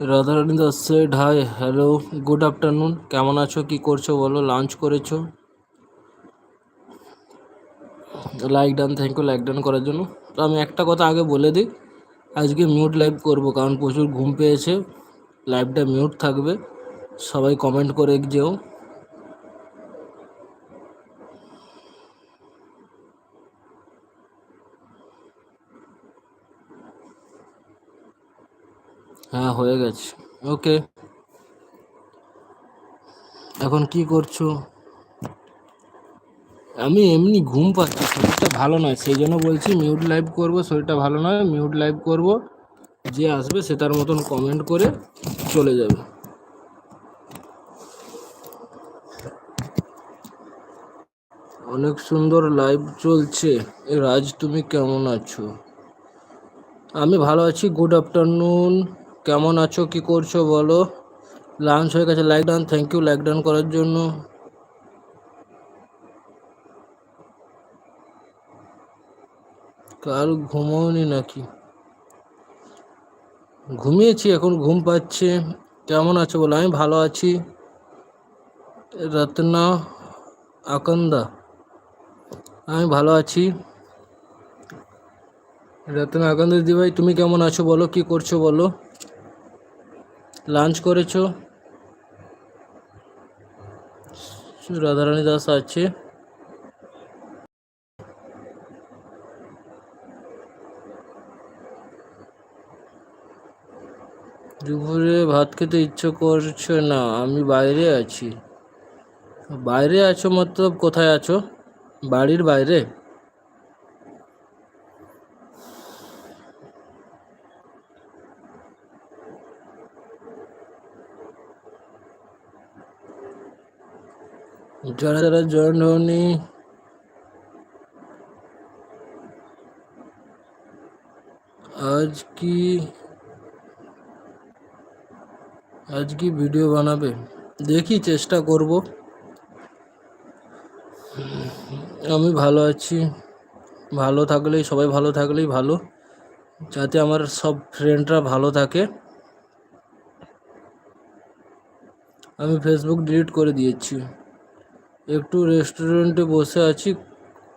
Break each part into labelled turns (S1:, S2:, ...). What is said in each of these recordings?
S1: Radharani said hi hello good afternoon কেমন আছো, কি করছ, বলো লাঞ্চ করেছ? Like done thank you like done করার জন্য। তো আমি একটা কথা আগে বলে দিই, আজকে মিউট লাইভ করব, কারণ প্রচুর ঘুম পেয়েছে লাইভটা মিউট থাকবে। সবাই কমেন্ট করে যেও। হ্যাঁ হয়ে গেছে। ওকে এখন কি করছ? আমি এমনি ঘুম পাচ্ছি, শরীরটা ভালো নয়, সেই জন্য বলছি মিউট লাইভ করব, শরীরটা ভালো নয় মিউট লাইভ করব, যে আসবে সে তার মতন কমেন্ট করে চলে যাবে। অনেক সুন্দর লাইভ চলছে। রাজ, তুমি কেমন আছো? আমি ভালো আছি গুড আফটারনুন কেমন আছো? কি করছ বলো? লাঞ্চ হয়ে গেছে like done thank you like done করার জন্য। কাল ঘুমোনি নাকি? ঘুমিয়েছি, এখন ঘুম পাচ্ছে। কেমন আছো বলো? আমি ভালো আছি। রত্না আকন্দা, আমি ভালো আছি। রত্না আকন্দা দিদি ভাই তুমি কেমন আছো বলো? কি করছ বলো? লাঞ্চ করেছ? রাধারানী দাস আছে। দুপুরে ভাত খেতে ইচ্ছে করছে না, আমি বাইরে আছি। বাইরে আছো, মতলব কোথায় আছো? বাড়ির বাইরে? যারা যারা জয়েন হয়নি। আজ কি আজ কি ভিডিও বানাবে? দেখি চেষ্টা করব। আমি ভালো আছি। ভালো থাকলেই, সবাই ভালো থাকলেই ভালো। যাতে আমার সব ফ্রেন্ডরা ভালো থাকে। আমি ফেসবুক ডিলিট করে দিয়েছি। একটু রেস্টুরেন্টে বসে আছি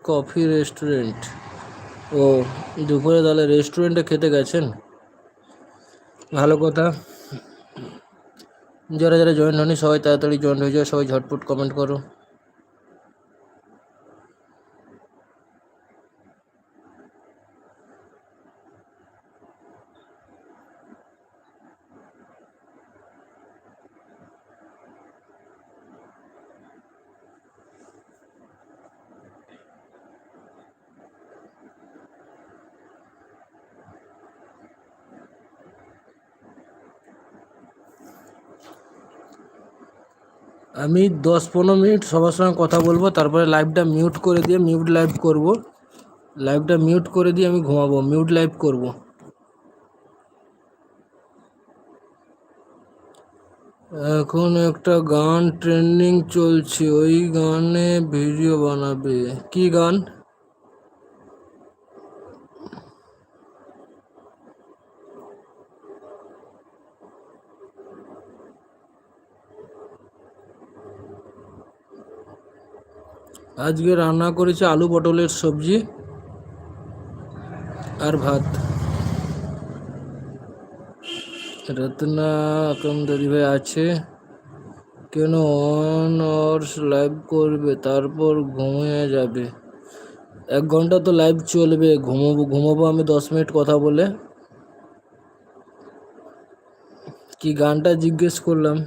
S1: কফি রেস্টুরেন্ট ও, দুপুরে তাহলে রেস্টুরেন্টে খেতে গেছেন? ভালো কথা। যারা যারা জয়েন হয়নি, সবাই তাড়াতাড়ি জয়েন হয়ে যায় সবাই ঝটপট কমেন্ট করো। আমি দশ পনেরো মিনিট সবার সঙ্গে কথা বলব, তারপরে লাইভটা মিউট করে দিয়ে মিউট লাইভ করব। লাইভটা মিউট করে দিয়ে আমি ঘুমাবো মিউট লাইভ করব। এখন একটা গান ট্রেন্ডিং চলছে, ওই গানে ভিডিও বানাবে। কি গান? আজকে রান্না করেছি আলু পটলের সবজি আর ভাত। রত্না আকম ভাই আছে। কেন অন আওয়ার্স লাইভ করবে? তারপর ঘুমিয়ে যাবে। এক ঘণ্টা তো লাইভ চলবে। ঘুমোবো ঘুমোবো আমি দশ মিনিট কথা বলে। কি গানটা জিজ্ঞেস করলাম।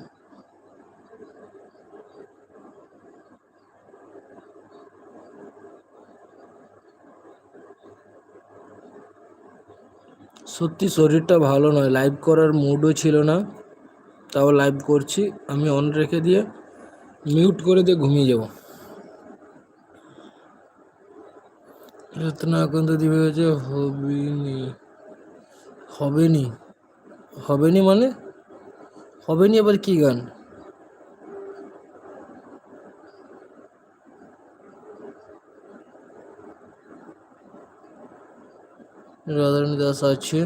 S1: সত্যি শরীরটা ভালো নয়। লাইভ করার মুডও ছিল না। তাও লাইভ করছি। আমি অন রেখে দিয়ে মিউট করে দিয়ে ঘুমিয়ে যাব। রত্না তো দিবে হয়েছে হবেনি। হবেনি। হবেনি মানে? হবেনি আবার কি গান? রাধারণী দাস আছে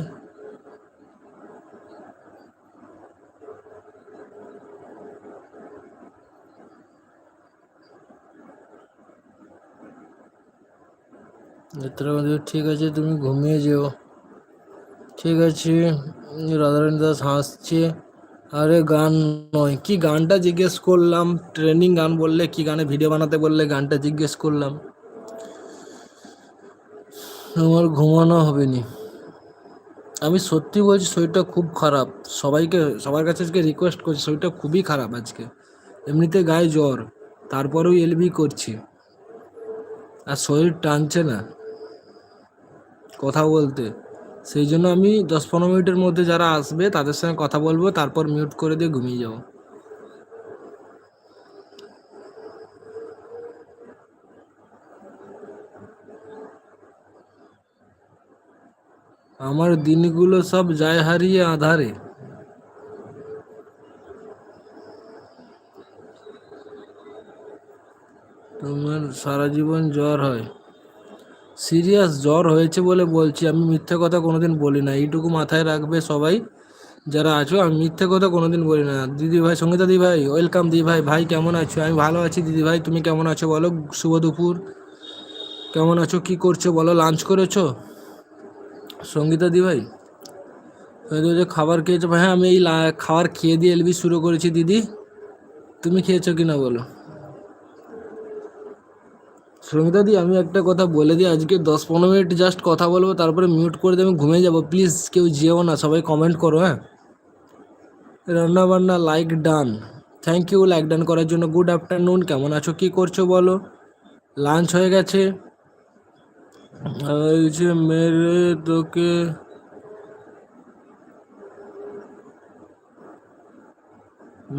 S1: ঠিক আছে, তুমি ঘুমিয়ে যেও। ঠিক আছে রাধারানী দাস হাসছে। আরে গান নয়, কি গানটা জিজ্ঞেস করলাম? ট্রেনিং গান বললে, কি গানে ভিডিও বানাতে বললে, গানটা জিজ্ঞেস করলাম। আমার ঘুমানো হবে নি আমি সত্যি বলছি, শরীরটা খুব খারাপ। সবাইকে, সবার কাছে আজকে রিকোয়েস্ট করছি, শরীরটা খুবই খারাপ আজকে। এমনিতে গায়ে জ্বর, তারপরেও এলবি করছি। আর শরীর টানছে না। কথা বলতে। সেই জন্য আমি দশ পনেরো মিনিটের মধ্যে যারা আসবে, তাদের সঙ্গে কথা বলব, তারপর মিউট করে দিয়ে ঘুমিয়ে যাব। আমার দিনগুলো সব যায় হারিয়ে আধারে। তোমার সারা জীবন জ্বর হয়। সিরিয়াস, জ্বর হয়েছে বলে বলছি। আমি মিথ্যে কথা কোনোদিন বলি না। এইটুকু মাথায় রাখবে সবাই যারা আছো। আমি মিথ্যে কথা কোনোদিন বলি না। দিদি ভাই, সঙ্গীতা দি ভাই, ওয়েলকাম দি ভাই। ভাই, কেমন আছো? আমি ভালো আছি দিদি ভাই। তুমি কেমন আছো বলো? শুভ দুপুর। কেমন আছো? কি করছ বলো? লাঞ্চ করেছ? সঙ্গীতা দি ভাই? যে খাবার খেয়েছো হ্যাঁ আমি এই খাবার খেয়ে দিয়ে এলবি শুরু করেছি, দিদি। তুমি খেয়েছো কি না বলো? সঙ্গীতা দি, আমি একটা কথা বলে দিই, আজকে দশ পনেরো মিনিট জাস্ট কথা বলব, তারপরে মিউট করে দিয়ে আমি ঘুমিয়ে যাব। প্লিজ কেউ যেও না, সবাই কমেন্ট করো হ্যাঁ? রান্না বান্না like done thank you like done করার জন্য। গুড আফটারনুন কেমন আছো, কী করছ বলো? লাঞ্চ হয়ে গেছে। যে মেরে তোকে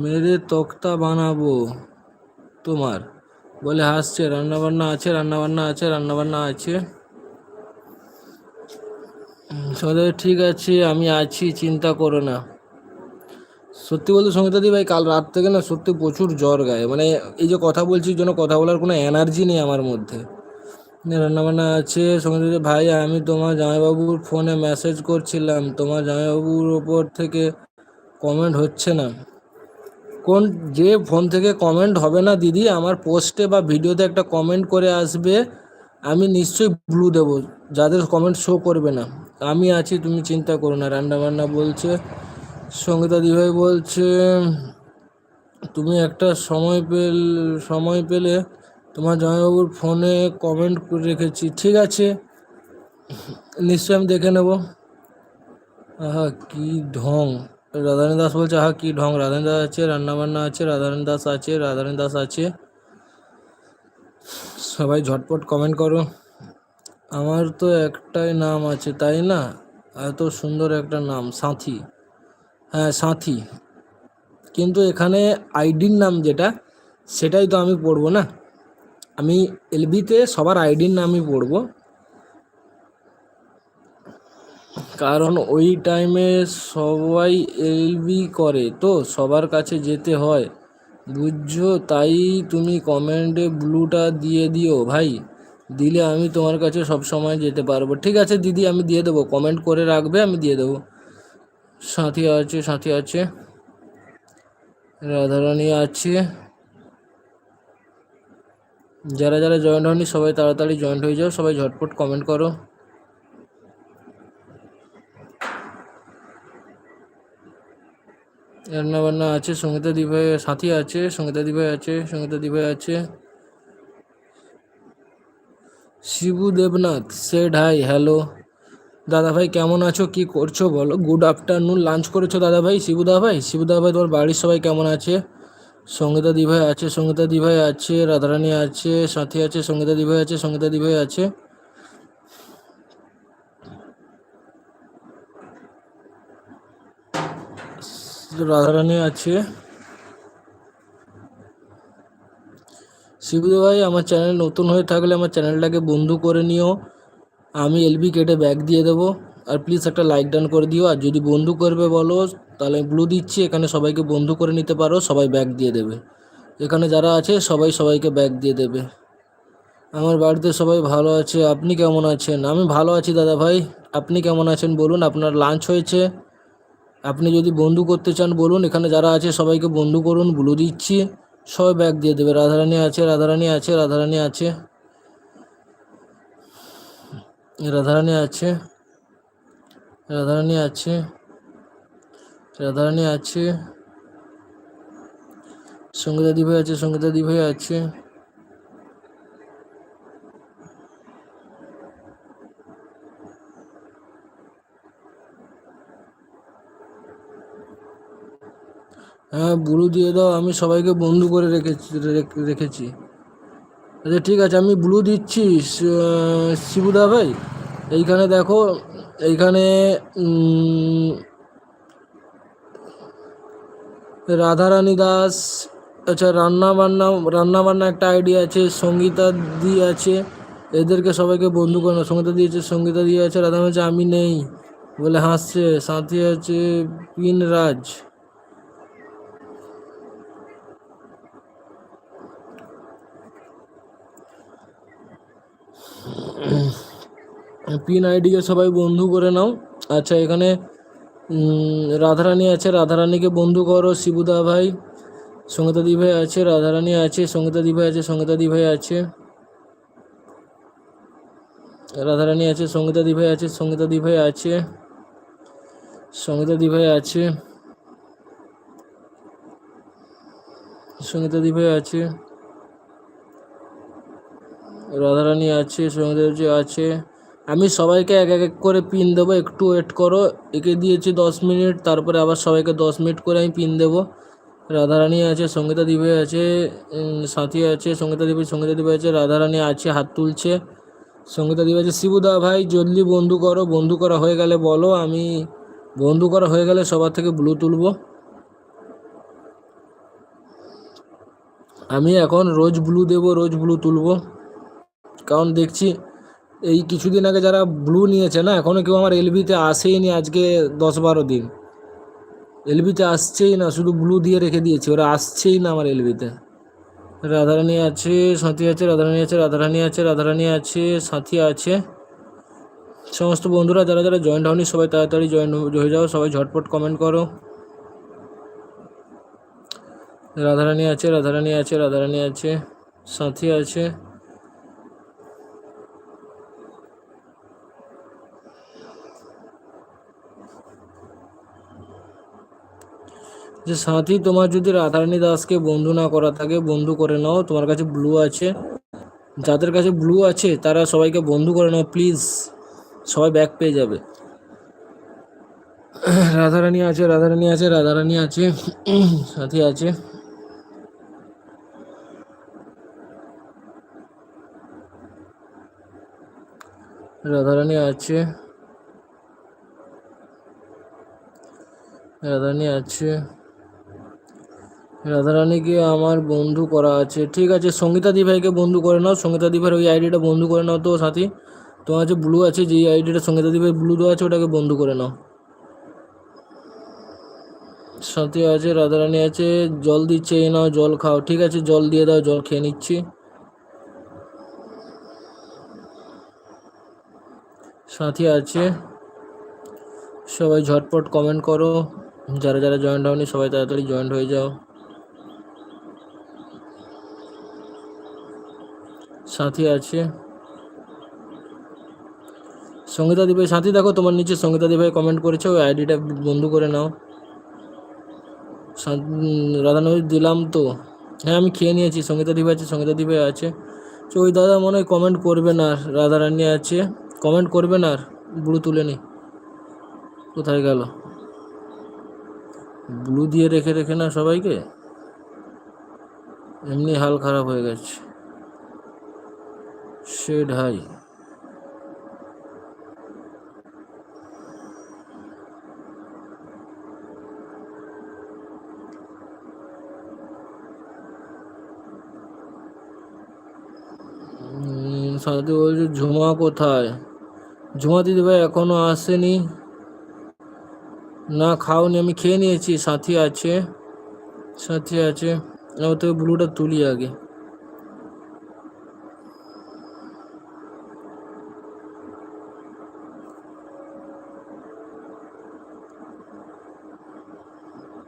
S1: মেরে তক্তা বানাবো তোমার। বলে হাসছে রান্না বান্না আছে রান্না বান্না আছে রান্না বান্না আছে সবাই ঠিক আছে, আমি আছি, চিন্তা করো না। সত্যি বলতে সঙ্গীতা দি ভাই, কাল রাত থেকে না সত্যি প্রচুর জ্বর গায়ে। মানে এই যে কথা বলছি জন্য কথা বলার কোনো এনার্জি নেই আমার মধ্যে। রান্নাবান্না আছে? সঙ্গীতা দি ভাই, আমি তোমার জামাইবাবুর ফোনে মেসেজ করছিলাম। তোমার জামাইবাবুর ওপর থেকে কমেন্ট হচ্ছে না। কোন, যে ফোন থেকে কমেন্ট হবে না, দিদি, আমার পোস্টে বা ভিডিওতে একটা কমেন্ট করে আসবে। আমি নিশ্চয়ই ব্লু দেবো। যাদের কমেন্ট শো করবে না। আমি আছি, তুমি চিন্তা করো না। রান্নাবান্না বলছে। সঙ্গীতা দিভাই বলছে, তুমি একটা সময় পেল, সময় পেলে তোমার জামাইবাবুর ফোনে কমেন্ট করে রেখেছি। ঠিক আছে, নিশ্চয়ই আমি দেখে নেব। আহা, কি ঢং। রাধারানী দাস বলছে, আহা, কি ঢং। রাধারানী দাস আছে, রান্নাবান্না আছে রাধারানী দাস আছে রাধারানী দাস আছে। সবাই ঝটপট কমেন্ট করো। আমার তো একটাই নাম আছে, তাই না? এত সুন্দর একটা নাম, সাথী। হ্যাঁ সাথী। কিন্তু এখানে আইডির নাম যেটা, সেটাই তো আমি পড়ব না? আমি এলবিতে সবার আইডির নামই পড়ব। কারণ ওই টাইমে সবাই এলবি করে, তো সবার কাছে যেতে হয়। বুঝছ? তাই তুমি কমেন্টে ব্লুটা দিয়ে দিও ভাই। দিলে আমি তোমার কাছে সব সময় যেতে পারব। ঠিক আছে দিদি, আমি দিয়ে দেবো। কমেন্ট করে রাখবে, আমি দিয়ে দেবো। সাথী আছে সাথী আছে। রাধারানী আছে। যারা যারা জয়েন্ট হয়নি, সবাই তাড়াতাড়ি জয়েন্ট হয়ে যাও, সবাই ঝটপট কমেন্ট করো। রান্না বান্না আছে, সঙ্গীতা দিভাই সাথী আছে, সঙ্গীতা দিভাই আছে, সঙ্গীতা দিভাই আছে। Shibu Debnath said hi hello দাদা ভাই কেমন আছো? কি করছ বলো? গুড আফটারনুন লাঞ্চ করেছ দাদা ভাই শিবুদা ভাই শিবুদা ভাই তোমার বাড়ির সবাই কেমন আছে? সঙ্গীতা দিভাই আছে, সঙ্গীতা দিভাই আছে, রাধারানী আছে, সাথী আছে, সঙ্গীতা দিভাই আছে, সঙ্গীতা দিভাই আছে। রাধারানী আছে। শিবুদা ভাই, আমার চ্যানেল নতুন হয়ে থাকলে আমার চ্যানেলটাকে বন্ধু করে নিও। আমি এলবি কেটে ব্যাগ দিয়ে দেবো। আর প্লিজ একটা লাইক ডান করে দিও। আর যদি বন্ধু করবে বলো, তাহলে আমি ব্লু দিচ্ছি। এখানে সবাইকে বন্ধু করে নিতে পারো, সবাই ব্যাগ দিয়ে দেবে। এখানে যারা আছে, সবাই সবাইকে ব্যাগ দিয়ে দেবে। আমার বাড়িতে সবাই ভালো আছে, আপনি কেমন আছেন? আমি ভালো আছি দাদা ভাই। আপনি কেমন আছেন বলুন, আপনার লাঞ্চ হয়েছে। আপনি যদি বন্ধু করতে চান বলুন, এখানে যারা আছে, সবাইকে বন্ধু করুন ব্লু দিচ্ছি। সবাই ব্যাগ দিয়ে দেবে। রাধারানী আছে রাধারানী আছে রাধারানী আছে। রাধারানী আছে। রাধারানী আছে। রাধারানী আছে। সঙ্গীতা দিভাই আছে সঙ্গীতা দিভাই আছে। হ্যাঁ ব্লু দিয়ে দাও, আমি সবাইকে বন্ধু করে রেখেছি রেখেছি। আচ্ছা ঠিক আছে, আমি ব্লু দিচ্ছি শিবুদা ভাই। এইখানে দেখো, এইখানে রাধারানী দাস আচ্ছা রান্না বান্না রান্না বান্না একটা আইডিয়া আছে, সঙ্গীতা দি আছে, এদেরকে সবাইকে বন্ধু করে সঙ্গীতা দিয়েছে সঙ্গীতা দিয়ে আছে, রাধা বলছে, আমি নেই। বলে হাসছে। সাথে আছে পিন রাজ পিন আইডিকে সবাই বন্ধু করে নাও। আচ্ছা এখানে রাধারানী আছে। রাধারানীকে বন্ধু করো, শিবুদা ভাই সঙ্গীতা দি ভাই আছে, রাধারানী আছে সঙ্গীতা দি ভাই আছে সঙ্গীতা দি ভাই আছে। রাধারানী আছে সঙ্গীতা দি ভাই আছে সঙ্গীতা দি ভাই আছে সঙ্গীতা দি ভাই আছে সঙ্গীতা দি ভাই আছে, রাধারানী আছে সঙ্গীতা আছে আমি সবাইকে এক এক করে পিন দেবো। একটু ওয়েট করো। একে দিয়েছি দশ মিনিট তারপরে আবার সবাইকে দশ মিনিট করে আমি পিন দেবো। রাধারানী আছে, সঙ্গীতা দিবে আছে সাথী আছে, সঙ্গীতা দিবে সঙ্গীতা দিবে আছে, রাধারানী আছে, হাত তুলছে। সঙ্গীতা দিবে আছে, শিবুদা ভাই, জলদি বন্ধু করো। বন্ধু করা হয়ে গেলে বলো, আমি বন্ধু করা হয়ে গেলে সবার থেকে ব্লু তুলবো। আমি এখন রোজ ব্লু দেবো, রোজ ব্লু তুলবো। কারণ দেখছি এই কিছুদিন আগে যারা ব্লু নিয়েছে না এখনও কেউ আমার এলবিতে আসেইনি আজকে দশ বারো দিন। এলবিতে আসছেই না, শুধু ব্লু দিয়ে রেখে দিয়েছি। ওরা আসছেই না আমার এলবিতে রাধারানী আছে, সাথী আছে, রাধারানী আছে রাধারানী আছে রাধারানী আছে, সাথী আছে। সমস্ত বন্ধুরা, যারা যারা জয়েন্ট হয়নি সবাই তাড়াতাড়ি জয়েন হয়ে যাও, সবাই ঝটপট কমেন্ট করো। রাধারানী আছে রাধারানী আছে রাধারানী আছে, সাথী আছে। যে সাথী তোমার যদি রাধারানী দাসকে বন্ধু না করা থাকে, বন্ধু করে নাও, তোমার কাছে ব্লু আছে। যাদের কাছে ব্লু আছে, তারা সবাইকে বন্ধু করে নাও প্লিজ সবাই ব্যাক পেয়ে যাবে। রাধারানী আছে রাধারানী আছে রাধারানী আছে, সাথী আছে। রাধারানী আছে। রাধারানী আছে। রাধারানীকে আমার বন্ধু করা আছে। ঠিক আছে সঙ্গীতা দি ভাইকে বন্ধু করে নাও। সঙ্গীতা দি ভাইয়ের ওই আইডিটা বন্ধু করে নাও তো সাথী। তোমার যে ব্লু আছে, যেই আইডিটা সঙ্গীতা দি ভাই ব্লু দেওয়া আছে, ওটাকে বন্ধু করে নাও। সাথী আছে, রাধারানী আছে, জল দিচ্ছে, এই নাও, জল খাও। ঠিক আছে, জল দিয়ে দাও, জল খেয়ে নিচ্ছি। সাথী আছে, সবাই ঝটপট কমেন্ট করো। যারা যারা জয়েন্ট হয়নি, সবাই তাড়াতাড়ি জয়েন্ট হয়ে যাও। সাথী আছে। সঙ্গীতা দিভাই সাথী, দেখো তোমার নিচে সঙ্গীতা দিভাই কমেন্ট করেছে, ওই আইডিটা বন্ধ করে নাও। রাধানবী দিলাম তো। হ্যাঁ আমি খেয়ে নিয়েছি, সঙ্গীতা দিভাই আছে, সঙ্গীতা দিভাই আছে। তো ওই দাদা মনে হয় কমেন্ট করবে না, রাধারানী আছে। কমেন্ট করবে না আর ব্লু তুলে নি। কোথায় গেল? ব্লু দিয়ে রেখে রেখে না সবাইকে? এমনি হাল খারাপ হয়ে গেছে। শেড হাই সাথী বলছে, ঝুমা কোথায়? ঝুমা দিদি ভাই এখনও আসেনি। না, খাওনি, আমি খেয়ে নিয়েছি, সাথী আছে সাথী আছে। আমি তো ব্লুটা তুলি আগে।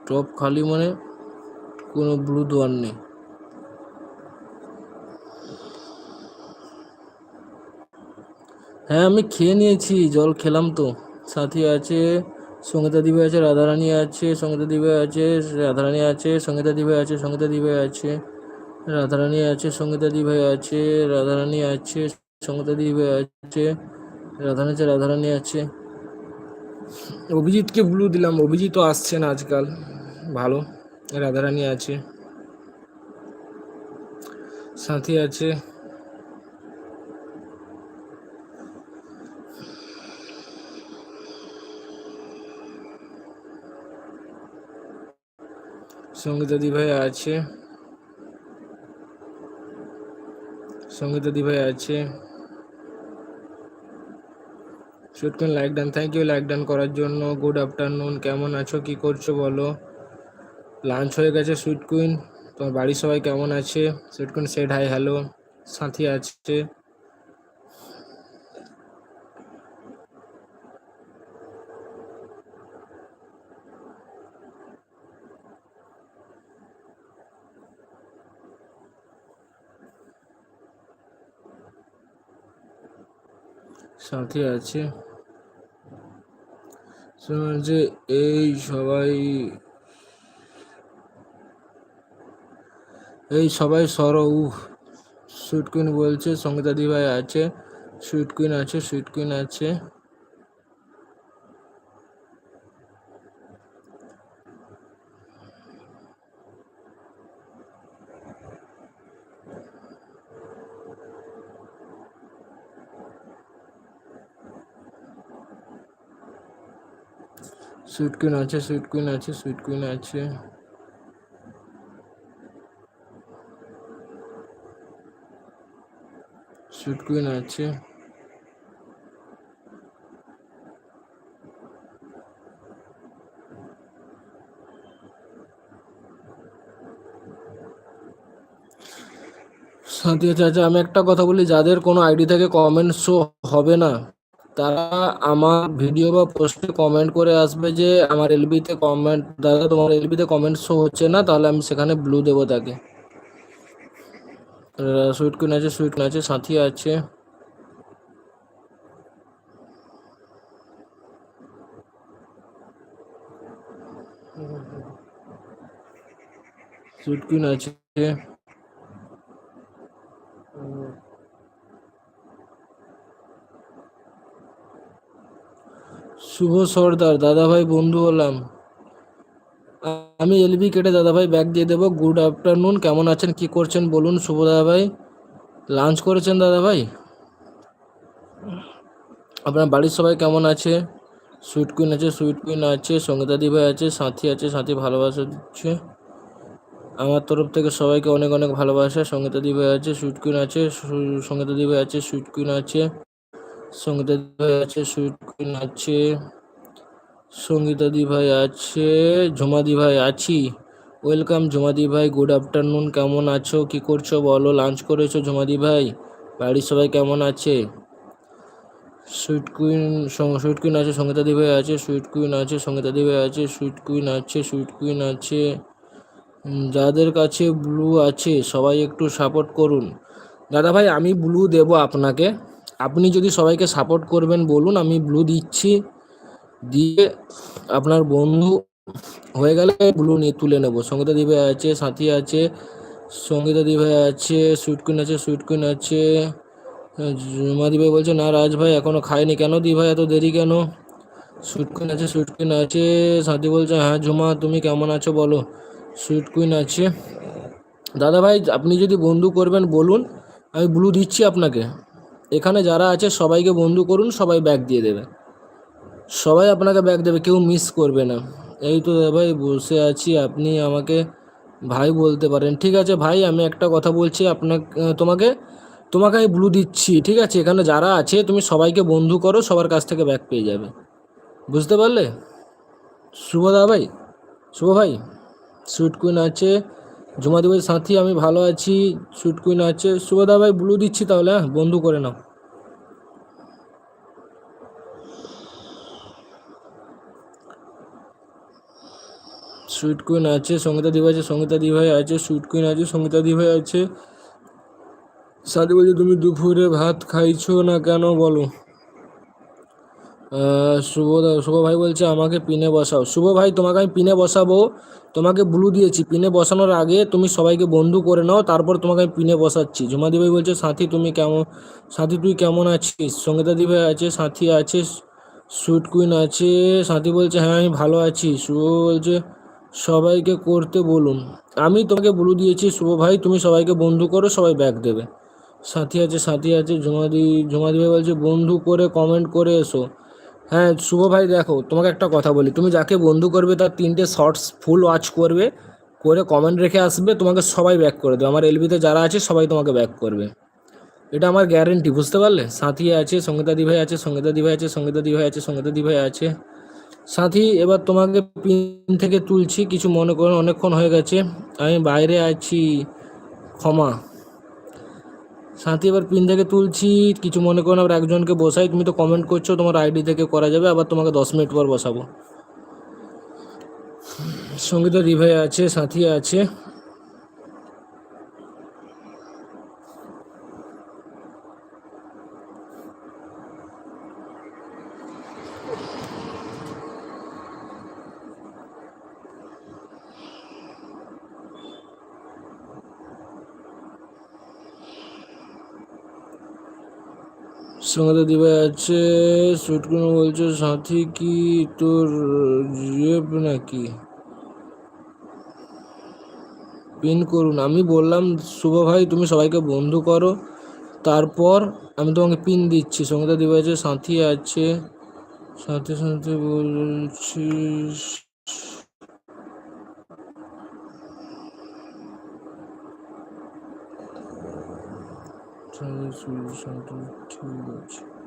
S1: টপ খালি মানে কোনো ব্লু দোয়ার নেই। হ্যাঁ আমি খেয়ে নিয়েছি, জল খেলাম তো। সাথী আছে, সঙ্গীতা দিবে আছে, রাধারানী আছে, সঙ্গীতা দিবে আছে, রাধারানী আছে, সঙ্গীতা দিবে আছে, সঙ্গীতা দিবে আছে, রাধারানী আছে, সঙ্গীতা দিবে আছে, রাধারানী আছে, সঙ্গীতা দিবে আছে, রাধারানী আছে রাধারানী আছে। অভিজিৎকে ব্লু দিলাম, অভিজিৎও আসছে না আজকাল। ভালো। রাধারানী আছে। সাথী আছে। সঙ্গীতা দিভাই আছে। সঙ্গীতা দিভাই আছে। Shutkun like done thank you like done করার জন্য। গুড আফটারনুন কেমন আছো, কি করছ বলো? লাঞ্চ হয়ে গেছে সুইট কুইন। তোমার বাড়ির সবাই কেমন আছে? Sweet queen said hi hello Sathi আছে। সাথে আছে। যে এই সবাই এই সবাই সর, উহ। সুইট কুইন বলছে সঙ্গীতা দিভাই আছে। সুইট কুইন আছে সুইট কুইন আছে। সুইট কুইন আছে সুইট কুইন আছে সুইট কুইন আছে। সুইট কুইন আছে। সাথী আছে আচ্ছা আমি একটা কথা বলি, যাদের কোনো আইডি থেকে কমেন্ট শো হবে না, তারা আমার ভিডিও বা পোস্টে কমেন্ট করে আসবে যে, আমার এলবিতে কমেন্ট দাদা, তোমার এলবিতে কমেন্ট শো হচ্ছে না, তাহলে আমি সেখানে ব্লু দেবো তাকে। সুইট কুইন আছে সুইট কুইন আছে, সাথী আছে। সুইট কুইন আছে। শুভ সর্দার, দাদাভাই বন্ধু হলাম। আমি এলবি কেটে দাদাভাই ব্যাগ দিয়ে দেবো। গুড আফটারনুন, কেমন আছেন, কি করছেন বলুন, শুভ দাদাভাই। লাঞ্চ করেছেন দাদাভাই? আপনার বাড়ির সবাই কেমন আছে? সুইট কুইন আছে, সুইট কুইন আছে সঙ্গীতা ভাই আছে, সাথী আছে, সাথী ভালোবাসা দিচ্ছে। আমার তরফ থেকে সবাইকে অনেক অনেক ভালোবাসা। সঙ্গীতা ভাই আছে, সুইট কুইন আছে, সু- সঙ্গীতা ভাই আছে, সুইট কুইন আছে সঙ্গীতা ভাই আছে, সুইট কুইন আছে। সঙ্গীতা দি ভাই আছে, ঝুমাদি ভাই আছি। ওয়েলকাম ঝুমাদি ভাই গুড আফটারনুন কেমন আছো? কি করছ বলো? লাঞ্চ করেছ ঝুমাদি ভাই? বাড়ির সবাই কেমন আছে? সুইট কুইন সুইট কুইন আছে, সঙ্গীতাদি ভাই আছে সুইট কুইন আছে, সঙ্গীতাদি ভাই আছে সুইট কুইন আছে সুইট কুইন আছে। যাদের কাছে ব্লু আছে, সবাই একটু সাপোর্ট করুন। দাদা ভাই, আমি ব্লু দেব আপনাকে। আপনি যদি সবাইকে সাপোর্ট করবেন, বলুন, আমি ব্লু দিচ্ছি। দিয়ে আপনার বন্ধু হয়ে গেলে ব্লু নিয়ে তুলে নেব। সঙ্গীতা দিবে আছে, সাথী আছে, সঙ্গীতা দিবে আছে সুইট কুইন আছে সুইট কুইন আছে। জুমা দিবে বলছে, না রাজ ভাই, এখনও খায়নি কেন? দি ভাই এত দেরি কেন? সুইট কুইন আছে সুইট কুইন আছে। সাথী বলছে হ্যাঁ ঝুমা তুমি কেমন আছো বলো? সুইট কুইন আছে। দাদা ভাই, আপনি যদি বন্ধু করবেন, বলুন, আমি ব্লু দিচ্ছি আপনাকে। এখানে যারা আছে, সবাইকে বন্ধু করুন, সবাই ব্যাগ দিয়ে দেবে। সবাই আপনাকে ব্যাগ দেবে, কেউ মিস করবে না। এই তো ভাই বসে আছি, আপনি আমাকে ভাই বলতে পারেন। ঠিক আছে ভাই, আমি একটা কথা বলছি আপনাকে, তোমাকে তোমাকে আমি ব্লু দিচ্ছি, ঠিক আছে? এখানে যারা আছে, তুমি সবাইকে বন্ধু করো, সবার কাছ থেকে ব্যাগ পেয়ে যাবে। বুঝতে পারলে? শুভ দাদা ভাই, শুভ ভাই। সুইট কুইন আছে জুমা দেবের সাথী, আমি ভালো আছি। সুইট কুইন আছে। শুভ দাদা ভাই ব্লু দিচ্ছি তাহলে হ্যাঁ? বন্ধু করে নাও। সুইট কুইন আছে, সঙ্গীতা দিভাই আছে, সঙ্গীতা দিভাই আছে সুইট কুইন আছে, সঙ্গীতা দিভাই আছে। সাথী বলছে, তুমি দুপুরে ভাত খাইছো না কেন বলো? শুভ শুভ ভাই বলছে, আমাকে পিনে বসাও। শুভ ভাই, তোমাকে আমি পিনে বসাবো। তোমাকে ব্লু দিয়েছি। পিনে বসানোর আগে তুমি সবাইকে বন্ধু করে নাও, তারপর তোমাকে আমি পিনে বসাচ্ছি। ঝুমাদি ভাই বলছে, সাথী, তুমি কেমন, সাথী, তুই কেমন আছিস? সঙ্গীতা দি ভাই আছে, সাথী আছে সুইট কুইন আছে। সাথী বলছে হ্যাঁ আমি ভালো আছি। শুভ বলছে সবাইকে করতে বলুন। আমি তোমাকে ব্লু দিয়েছি, শুভ ভাই, তুমি সবাইকে বন্ধু করো, সবাই ব্যাক দেবে। সাথী আছে সাথী আছে ঝুমাদি ঝুমাদি ভাই বলছে, বন্ধু করে কমেন্ট করে এসো। হ্যাঁ শুভ ভাই, দেখো, তোমাকে একটা কথা বলি। তুমি যাকে বন্ধু করবে, তার তিনটে শর্টস ফুল ওয়াচ করবে, করে কমেন্ট রেখে আসবে, তোমাকে সবাই ব্যাক করে দেবে। আমার এলবিতে যারা আছে, সবাই তোমাকে ব্যাক করবে। এটা আমার গ্যারেন্টি বুঝতে পারলে? সাথী আছে, সঙ্গীতা দি ভাই আছে, সঙ্গীতা দি ভাই আছে, সঙ্গীতা দি ভাই আছে, সঙ্গীতা দি ভাই আছে। সাথী, এবার তোমাকে পিন থেকে তুলছি। কিছু মনে করেন অনেকক্ষণ হয়ে গেছে। আমি বাইরে আছি। ক্ষমা। সাথী, এবার পিন থেকে তুলছি। কিছু মনে করেন আবার একজনকে বসাই। তুমি তো কমেন্ট করছ, তোমার আইডি থেকে করা যাবে। আবার তোমাকে দশ মিনিট পর বসাবো। সঙ্গীতা রিভাই আছে, সাথী আছে। সঙ্গীতা দিবা আছে, সুটকুনো বলছে, সাথী কি তোর রেপ নাকি? পিন করুন। আমি বললাম, শুভ ভাই, তুমি সবাইকে বন্ধু করো। তারপর আমি তোমাকে পিন দিচ্ছি। সঙ্গীতা দিবা আছে, সাথী আছে। সাথে সাথে বলছি ঠিক আছে